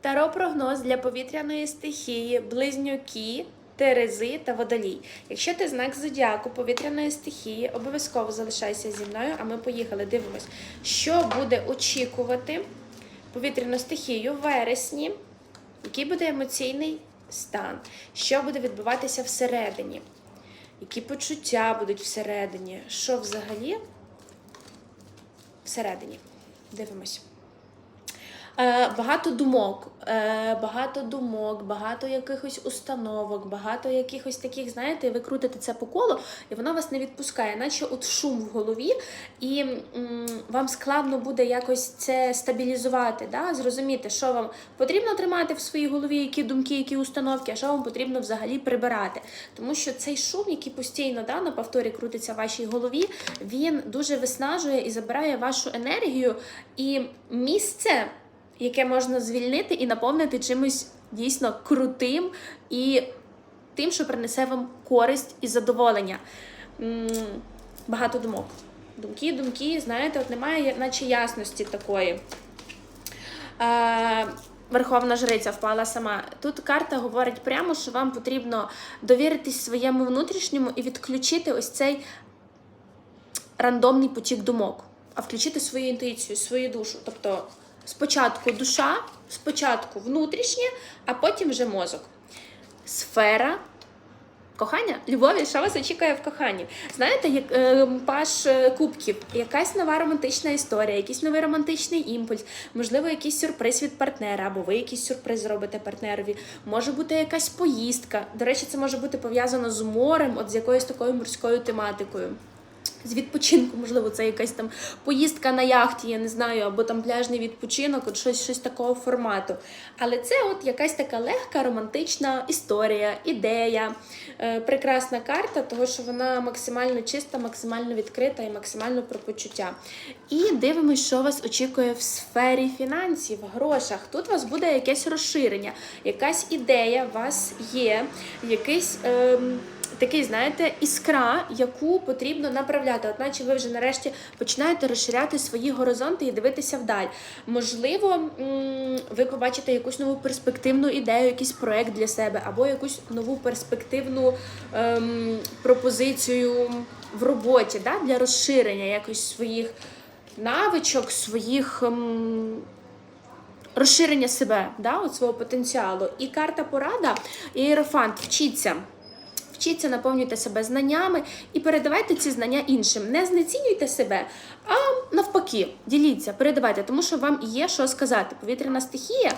Таро прогноз для повітряної стихії, близнюки, терези та водолій. Якщо ти знак зодіаку повітряної стихії, обов'язково залишайся зі мною, а ми поїхали. Дивимось, що буде очікувати повітряну стихію в вересні, який буде емоційний стан, що буде відбуватися всередині, які почуття будуть всередині, що взагалі всередині. Дивимось. Е, Багато думок, е, багато думок, багато якихось установок, багато якихось таких, знаєте, ви крутите це по колу, і воно вас не відпускає, наче от шум в голові, і вам складно буде якось це стабілізувати, да? зрозуміти, що вам потрібно тримати в своїй голові, які думки, які установки, а що вам потрібно взагалі прибирати. Тому що цей шум, який постійно да, на повторі крутиться в вашій голові, він дуже виснажує і забирає вашу енергію і місце яке можна звільнити і наповнити чимось дійсно крутим і тим, що принесе вам користь і задоволення. Багато думок. Думки, думки, знаєте, от немає наче ясності такої. Е, Верховна жриця впала сама. Тут карта говорить прямо, що вам потрібно довіритись своєму внутрішньому і відключити ось цей рандомний потік думок, а включити свою інтуїцію, свою душу. Тобто спочатку душа, спочатку внутрішнє, а потім вже мозок. Сфера. Кохання, любові, що вас очікує в коханні? Знаєте, як е, паш е, кубків, якась нова романтична історія, якийсь новий романтичний імпульс, можливо, якийсь сюрприз від партнера, або ви якийсь сюрприз зробите партнерові. Може бути якась поїздка. До речі, це може бути пов'язано з морем, от з якоюсь такою морською тематикою. З відпочинку, можливо, це якась там поїздка на яхті, я не знаю, або там пляжний відпочинок, от щось, щось такого формату. Але це от якась така легка романтична історія, ідея, е, прекрасна карта, того що вона максимально чиста, максимально відкрита і максимально про почуття. І дивимось, що вас очікує в сфері фінансів, грошах. Тут у вас буде якесь розширення, якась ідея у вас є, якийсь. Ем, такий, знаєте, іскра, яку потрібно направляти. От наче ви вже нарешті починаєте розширяти свої горизонти і дивитися вдаль. Можливо, ви побачите якусь нову перспективну ідею, якийсь проект для себе, або якусь нову перспективну ем, пропозицію в роботі да, для розширення якось своїх навичок, своїх. Ем, Розширення себе, да, от свого потенціалу. І карта порада, і Єрофант, вчіться. Вчіться, наповнюйте себе знаннями і передавайте ці знання іншим. Не знецінюйте себе, а навпаки, діліться, передавайте, тому що вам є що сказати. Повітряна стихія